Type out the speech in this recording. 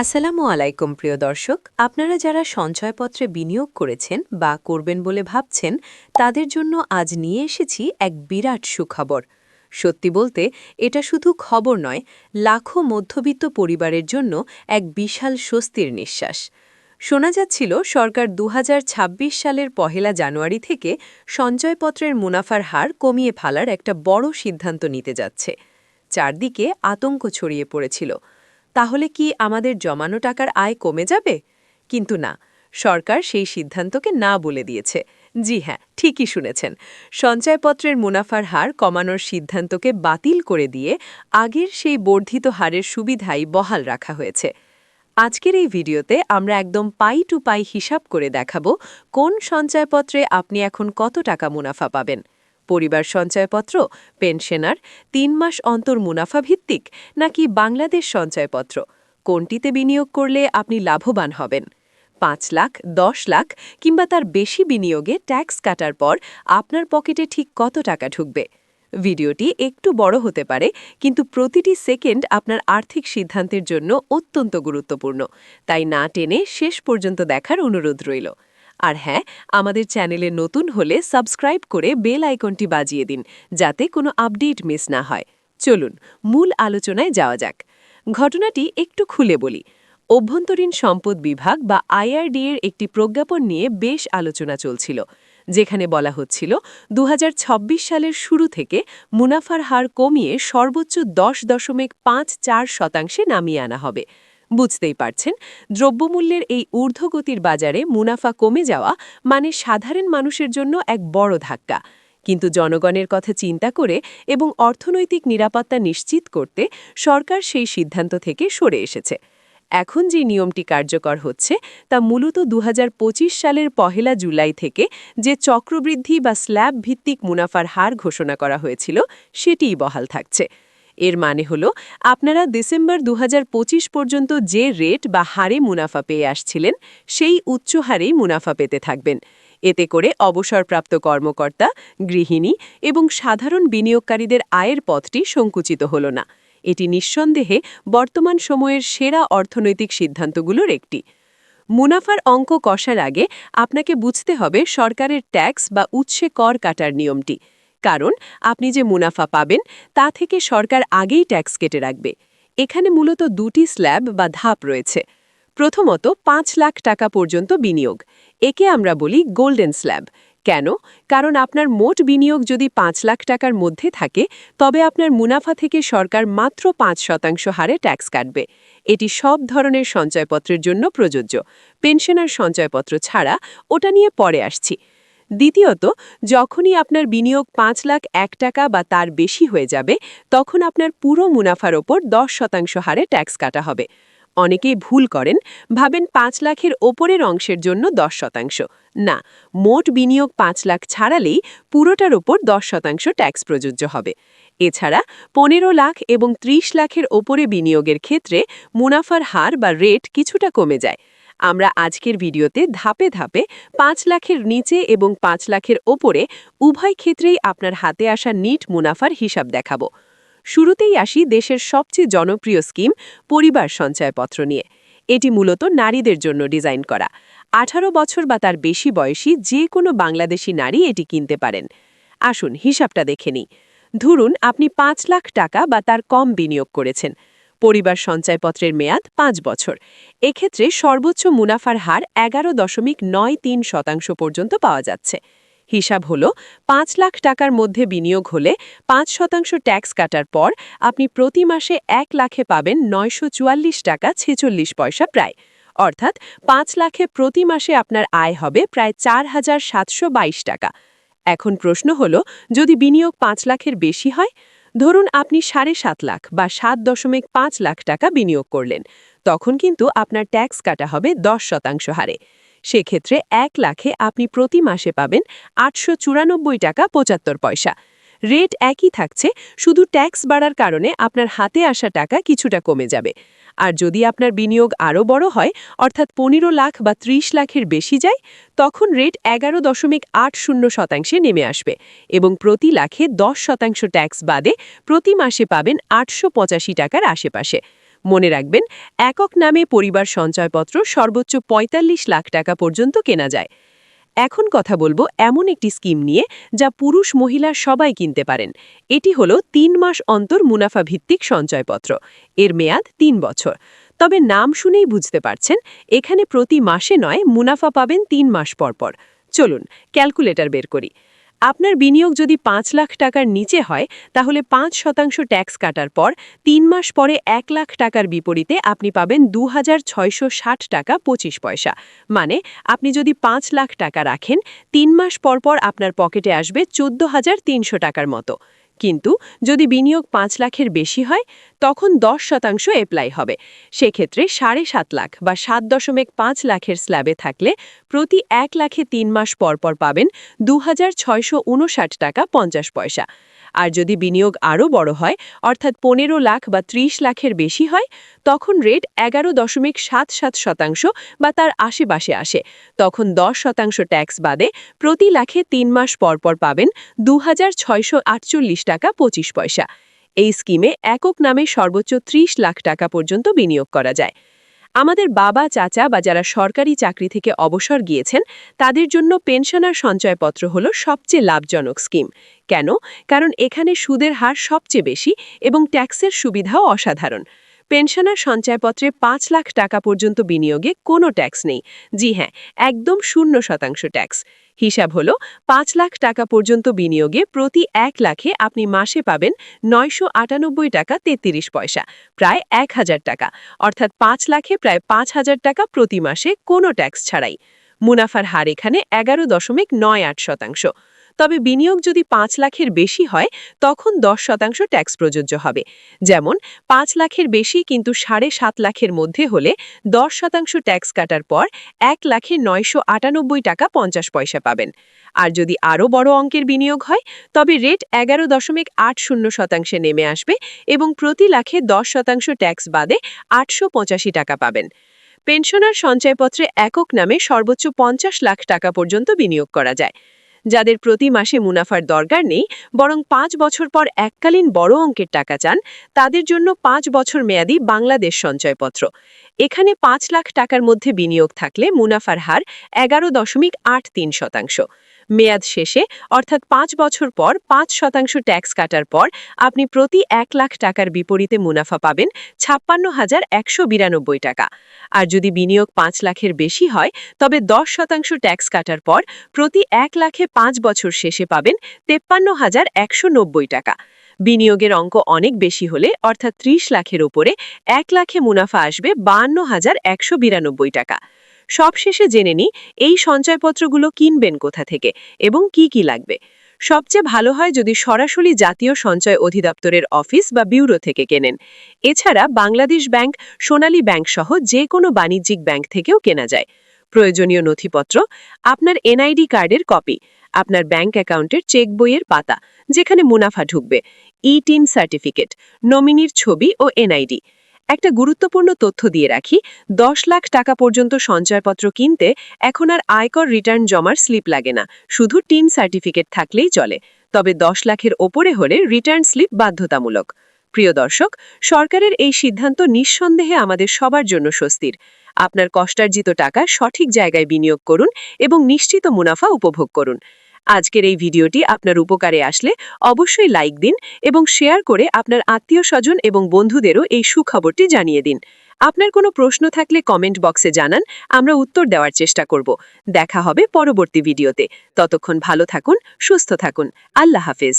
আসসালামু আলাইকুম, প্রিয় দর্শক। আপনারা যারা সঞ্চয়পত্রে বিনিয়োগ করেছেন বা করবেন বলে ভাবছেন, তাদের জন্য আজ নিয়ে এসেছি এক বিরাট সুখবর। সত্যি বলতে, এটা শুধু খবর নয়, লাখো মধ্যবিত্ত পরিবারের জন্য এক বিশাল স্বস্তির নিঃশ্বাস। শোনা যাচ্ছিল, সরকার দু হাজার ছাব্বিশ সালের পহেলা জানুয়ারি থেকে সঞ্চয়পত্রের মুনাফার হার কমিয়ে ফেলার একটা বড় সিদ্ধান্ত নিতে যাচ্ছে। চারদিকে আতঙ্ক ছড়িয়ে পড়েছিল। তাহলে কি আমাদের জমানো টাকার আয় কমে যাবে? কিন্তু না, সরকার সেই সিদ্ধান্তকে না বলে দিয়েছে। জি হ্যাঁ ঠিকই শুনেছেন। সঞ্চয়পত্রের মুনাফার হার কমানোর সিদ্ধান্তকে বাতিল করে দিয়ে আগের সেই বর্ধিত হারের সুবিধাই বহাল রাখা হয়েছে। আজকের এই ভিডিওতে আমরা একদম পাই টু পাই হিসাব করে দেখাবো কোন সঞ্চয়পত্রে আপনি এখন কত টাকা মুনাফা পাবেন। পরিবার সঞ্চয়পত্র, পেনশনার, তিন মাস অন্তর মুনাফা ভিত্তিক নাকি বাংলাদেশ সঞ্চয়পত্র? কোনটিতে বিনিয়োগ করলে আপনি লাভবান হবেন? পাঁচ লাখ, দশ লাখ কিংবা তার বেশি বিনিয়োগে ট্যাক্স কাটার পর আপনার পকেটে ঠিক কত টাকা ঢুকবে? ভিডিওটি একটু বড় হতে পারে, কিন্তু প্রতিটি সেকেন্ড আপনার আর্থিক সিদ্ধান্তের জন্য অত্যন্ত গুরুত্বপূর্ণ। তাই না টেনে শেষ পর্যন্ত দেখার অনুরোধ রইল। আর হ্যাঁ আমাদের চ্যানেলে নতুন হলে সাবস্ক্রাইব করে বেল আইকনটি বাজিয়ে দিন, যাতে কোনো আপডেট মিস না হয়। চলুন, মূল আলোচনায় যাওয়া যাক। ঘটনাটি একটু খুলে বলি। অভ্যন্তরীণ সম্পদ বিভাগ বা আইআরডি এর একটি প্রজ্ঞাপন নিয়ে বেশ আলোচনা চলছিল, যেখানে বলা হচ্ছিল দু হাজার ছাব্বিশ সালের শুরু থেকে মুনাফার হার কমিয়ে সর্বোচ্চ দশ দশমিক পাঁচ চার শতাংশে নামিয়ে আনা হবে। বুঝতেই পারছেন, দ্রব্যমূল্যের এই ঊর্ধ্বগতির বাজারে মুনাফা কমে যাওয়া মানে সাধারণ মানুষের জন্য এক বড় ধাক্কা। কিন্তু জনগণের কথা চিন্তা করে এবং অর্থনৈতিক নিরাপত্তা নিশ্চিত করতে সরকার সেই সিদ্ধান্ত থেকে সরে এসেছে। এখন যে নিয়মটি কার্যকর হচ্ছে, তা মূলত দু হাজার পঁচিশ সালের পহেলা জুলাই থেকে যে চক্রবৃদ্ধি বা স্ল্যাব ভিত্তিক মুনাফার হার ঘোষণা করা হয়েছিল, সেটিই বহাল থাকছে। এর মানে হল, আপনারা ডিসেম্বর দু হাজার পঁচিশ পর্যন্ত যে রেট বা হারে মুনাফা পেয়ে আসছিলেন, সেই উচ্চ হারেই মুনাফা পেতে থাকবেন। এতে করে অবসরপ্রাপ্ত কর্মকর্তা, গৃহিণী এবং সাধারণ বিনিয়োগকারীদের আয়ের পথটি সংকুচিত হল না। এটি নিঃসন্দেহে বর্তমান সময়ের সেরা অর্থনৈতিক সিদ্ধান্তগুলোর একটি। মুনাফার অঙ্ক কষার আগে আপনাকে বুঝতে হবে সরকারের ট্যাক্স বা উৎসে কর কাটার নিয়মটি। কারণ আপনি যে মুনাফা পাবেন, তা থেকে সরকার আগেই ট্যাক্স কেটে রাখবে। এখানে মূলত দুটি স্ল্যাব বা ধাপ রয়েছে। প্রথমত, পাঁচ লাখ টাকা পর্যন্ত বিনিয়োগ। একে আমরা বলি গোল্ডেন স্ল্যাব। কেন? কারণ আপনার মোট বিনিয়োগ যদি পাঁচ লাখ টাকার মধ্যে থাকে, তবে আপনার মুনাফা থেকে সরকার মাত্র পাঁচ শতাংশ হারে ট্যাক্স কাটবে। এটি সব ধরনের সঞ্চয়পত্রের জন্য প্রযোজ্য। পেনশনার সঞ্চয়পত্র ছাড়া ওটা নিয়ে পরে আসছি। দ্বিতীয়ত, যখনই আপনার বিনিয়োগ পাঁচ লাখ এক টাকা বা তার বেশি হয়ে যাবে, তখন আপনার পুরো মুনাফার ওপর দশ শতাংশ হারে ট্যাক্স কাটা হবে। অনেকেই ভুল করেন, ভাবেন পাঁচ লাখের ওপরের অংশের জন্য দশ শতাংশ। না, মোট বিনিয়োগ পাঁচ লাখ ছাড়ালেই পুরোটার ওপর দশ শতাংশ ট্যাক্স প্রযোজ্য হবে। এছাড়া, পনেরো লাখ এবং ৩০ লাখের ওপরে বিনিয়োগের ক্ষেত্রে মুনাফার হার বা রেট কিছুটা কমে যায়। আমরা আজকের ভিডিওতে ধাপে ধাপে পাঁচ লাখের নিচে এবং পাঁচ লাখের ওপরে উভয় ক্ষেত্রেই আপনার হাতে আসা নিট মুনাফার হিসাব দেখাব। শুরুতেই আসি দেশের সবচেয়ে জনপ্রিয় স্কিম পরিবার সঞ্চয়পত্র নিয়ে। এটি মূলত নারীদের জন্য ডিজাইন করা। আঠারো বছর বা তার বেশি বয়সী যে কোনো বাংলাদেশি নারী এটি কিনতে পারেন। আসুন হিসাবটা দেখে নিই। ধরুন আপনি পাঁচ লাখ টাকা বা তার কম বিনিয়োগ করেছেন। পরিবার সঞ্চয়পত্রের মেয়াদ পাঁচ বছর। এক্ষেত্রে সর্বোচ্চ মুনাফার হার এগারো দশমিক নয় তিন শতাংশ পর্যন্ত পাওয়া যাচ্ছে। হিসাব হল, পাঁচ লাখ টাকার মধ্যে বিনিয়োগ হলে পাঁচ শতাংশ ট্যাক্স কাটার পর আপনি প্রতি মাসে এক লাখে পাবেন নয়শো চুয়াল্লিশ টাকা ছেচল্লিশ পয়সা প্রায়। অর্থাৎ পাঁচ লাখে প্রতি মাসে আপনার আয় হবে প্রায় চার হাজার সাতশো বাইশ টাকা। এখন প্রশ্ন হল, যদি বিনিয়োগ পাঁচ লাখের বেশি হয় ধরুন আপনি সাড়ে সাত লাখ বা সাত দশমিক পাঁচ লাখ টাকা বিনিয়োগ করলেন, তখন কিন্তু আপনার ট্যাক্স কাটা হবে দশ শতাংশ হারে। সেক্ষেত্রে এক লাখে আপনি প্রতি মাসে পাবেন আটশো চুরানব্বই টাকা পঁচাত্তর পয়সা। রেট একই থাকছে, শুধু ট্যাক্স বাড়ার কারণে আপনার হাতে আসা টাকা কিছুটা কমে যাবে। আর যদি আপনার বিনিয়োগ আরও বড় হয়, অর্থাৎ পনেরো লাখ বা ৩০ লাখের বেশি যায়, তখন রেট এগারো দশমিক আট শূন্য শতাংশে নেমে আসবে এবং প্রতি লাখে দশ শতাংশ ট্যাক্স বাদে প্রতি মাসে পাবেন আটশো পঁচাশি টাকার আশেপাশে। মনে রাখবেন, একক নামে পরিবার সঞ্চয়পত্র সর্বোচ্চ ৪৫ লাখ টাকা পর্যন্ত কেনা যায়। এখন কথা বলব এমন একটি স্কিম নিয়ে যা পুরুষ মহিলা সবাই কিনতে পারেন। এটি হলো তিন মাস অন্তর মুনাফা ভিত্তিক সঞ্চয়পত্র। এর মেয়াদ তিন বছর। তবে নাম শুনেই বুঝতে পারছেন, এখানে প্রতি মাসে নয়, মুনাফা পাবেন তিন মাস পর পর চলুন, ক্যালকুলেটর বের করি। আপনার বিনিয়োগ যদি পাঁচ লাখ টাকার নিচে হয়, তাহলে পাঁচ শতাংশ ট্যাক্স কাটার পর তিন মাস পরে এক লাখ টাকার বিপরীতে আপনি পাবেন দু হাজার ছয়শো ষাট টাকা পঁচিশ পয়সা। মানে আপনি যদি পাঁচ লাখ টাকা রাখেন, তিন মাস পর পর আপনার পকেটে আসবে চোদ্দ হাজার তিনশো টাকার মতো। কিন্তু যদি বিনিয়োগ পাঁচ লাখের বেশি হয় তখন দশ শতাংশ অ্যাপ্লাই হবে। সেক্ষেত্রে সাড়ে সাত লাখ বা সাত দশমিক পাঁচ লাখের স্ল্যাবে থাকলে প্রতি এক লাখে তিন মাস পর পর পাবেন দু হাজার ছয়শো উনষাট টাকা পঞ্চাশ পয়সা। আর যদি বিনিয়োগ আরও বড় হয়, অর্থাৎ পনেরো লাখ বা ত্রিশ লাখের বেশি হয়, তখন রেট এগারো দশমিক সাত সাত শতাংশ বা তার আশেপাশে আসে। তখন দশ শতাংশ ট্যাক্স বাদে প্রতি লাখে তিন মাস পরপর পাবেন দু হাজার ছয়শো আটচল্লিশ টাকা পঁচিশ পয়সা। এই স্কিমে একক নামে সর্বোচ্চ ৩০ লাখ টাকা পর্যন্ত বিনিয়োগ করা যায়। আমাদের বাবা, চাচা বা যারা সরকারি চাকরি থেকে অবসর গিয়েছেন, তাদের জন্য পেনশনার সঞ্চয়পত্র হল সবচেয়ে লাভজনক স্কিম। কেন? কারণ এখানে সুদের হার সবচেয়ে বেশি এবং ট্যাক্সের সুবিধাও অসাধারণ। পেনশনার সঞ্চয়পত্রে পাঁচ লাখ টাকা পর্যন্ত বিনিয়োগে কোনো ট্যাক্স নেই। জি হ্যাঁ একদম শূন্য শতাংশ ট্যাক্স। হিসাব হলো, পাঁচ লাখ টাকা পর্যন্ত বিনিয়োগে প্রতি এক লাখে আপনি মাসে পাবেন নয়শো আটানব্বই টাকা তেত্রিশ পয়সা, প্রায় এক হাজার টাকা। অর্থাৎ পাঁচ লাখে প্রায় পাঁচ হাজার টাকা প্রতি মাসে কোনো ট্যাক্স ছাড়াই। মুনাফার হার এখানে এগারো দশমিক নয় আট শতাংশ। তবে বিনিয়োগ যদি পাঁচ লাখের বেশি হয়, তখন দশ শতাংশ ট্যাক্স প্রযোজ্য হবে। যেমন, পাঁচ লাখের বেশি কিন্তু সাড়ে সাত লাখের মধ্যে হলে দশ শতাংশ ট্যাক্স কাটার পর এক লাখে নয়শো আটানব্বই টাকা পঞ্চাশ পয়সা পাবেন। আর যদি আরও বড় অঙ্কের বিনিয়োগ হয়, তবে রেট এগারো দশমিক আট শূন্য শতাংশে নেমে আসবে এবং প্রতি লাখে দশ শতাংশ ট্যাক্স বাদে আটশো পঁচাশি টাকা পাবেন। পেনশনার সঞ্চয়পত্রে একক নামে সর্বোচ্চ পঞ্চাশ লাখ টাকা পর্যন্ত বিনিয়োগ করা যায়। যাদের প্রতি মাসে মুনাফার দরকার নেই, বরং পাঁচ বছর পর এককালীন বড় অঙ্কের টাকা চান, তাদের জন্য পাঁচ বছর মেয়াদি বাংলাদেশ সঞ্চয়পত্র। এখানে পাঁচ লাখ টাকার মধ্যে বিনিয়োগ থাকলে মুনাফার হার এগারো দশমিক আট তিন শতাংশ। মেয়াদ শেষে, অর্থাৎ পাঁচ বছর পর পাঁচ শতাংশ ট্যাক্স কাটার পর আপনি প্রতি এক লাখ টাকার বিপরীতে মুনাফা পাবেন ছাপ্পান্ন হাজার একশো বিরানব্বই টাকা। আর যদি বিনিয়োগ পাঁচ লাখের বেশি হয়, তবে দশ শতাংশ ট্যাক্স কাটার পর প্রতি এক লাখে পাঁচ বছর শেষে পাবেন তেপ্পান্ন হাজার একশো টাকা। বিনিয়োগের অঙ্ক অনেক বেশি হলে, অর্থাৎ ত্রিশ লাখের ওপরে, এক লাখে মুনাফা আসবে বান্ন হাজার একশো বিরানব্বই টাকা। সবশেষে জেনে নি এই সঞ্চয়পত্রগুলো কিনবেন কোথা থেকে এবং কি কি লাগবে। সবচেয়ে ভালো হয় যদি সরাসরি জাতীয় সঞ্চয় অধিদপ্তরের অফিস বা ব্যুরো থেকে কেনেন। এছাড়া বাংলাদেশ ব্যাংক, সোনালী ব্যাংক সহ যে কোনো বাণিজ্যিক ব্যাংক থেকেও কেনা যায়। প্রয়োজনীয় নথিপত্র, আপনার এনআইডি কার্ডের কপি, আপনার ব্যাংক অ্যাকাউন্টের চেক বইয়ের পাতা, যেখানে মুনাফা ঢুকবে ই টিন সার্টিফিকেট, নমিনির ছবি ও এনআইডি। একটা গুরুত্বপূর্ণ তথ্য দিয়ে রাখি, দশ লাখ টাকা পর্যন্ত সঞ্চয়পত্র কিনতে এখন আর আয়কর রিটার্ন জমার স্লিপ লাগে না, শুধু টিন সার্টিফিকেট থাকলেই চলে, তবে দশ লাখের ওপরে হলে রিটার্ন স্লিপ বাধ্যতামূলক। প্রিয় দর্শক, সরকারের এই সিদ্ধান্ত নিঃসন্দেহে আমাদের সবার জন্য স্বস্তির। আপনার কষ্টার্জিত টাকা সঠিক জায়গায় বিনিয়োগ করুন এবং নিশ্চিত মুনাফা উপভোগ করুন। আজকের এই ভিডিওটি আপনার উপকারে আসলে অবশ্যই লাইক দিন এবং শেয়ার করে আপনার আত্মীয় স্বজন এবং বন্ধুদেরও এই সুখবরটি জানিয়ে দিন। আপনার কোনো প্রশ্ন থাকলে কমেন্ট বক্সে জানান, আমরা উত্তর দেওয়ার চেষ্টা করব। দেখা হবে পরবর্তী ভিডিওতে। ততক্ষণ ভালো থাকুন, সুস্থ থাকুন। আল্লাহ হাফেজ।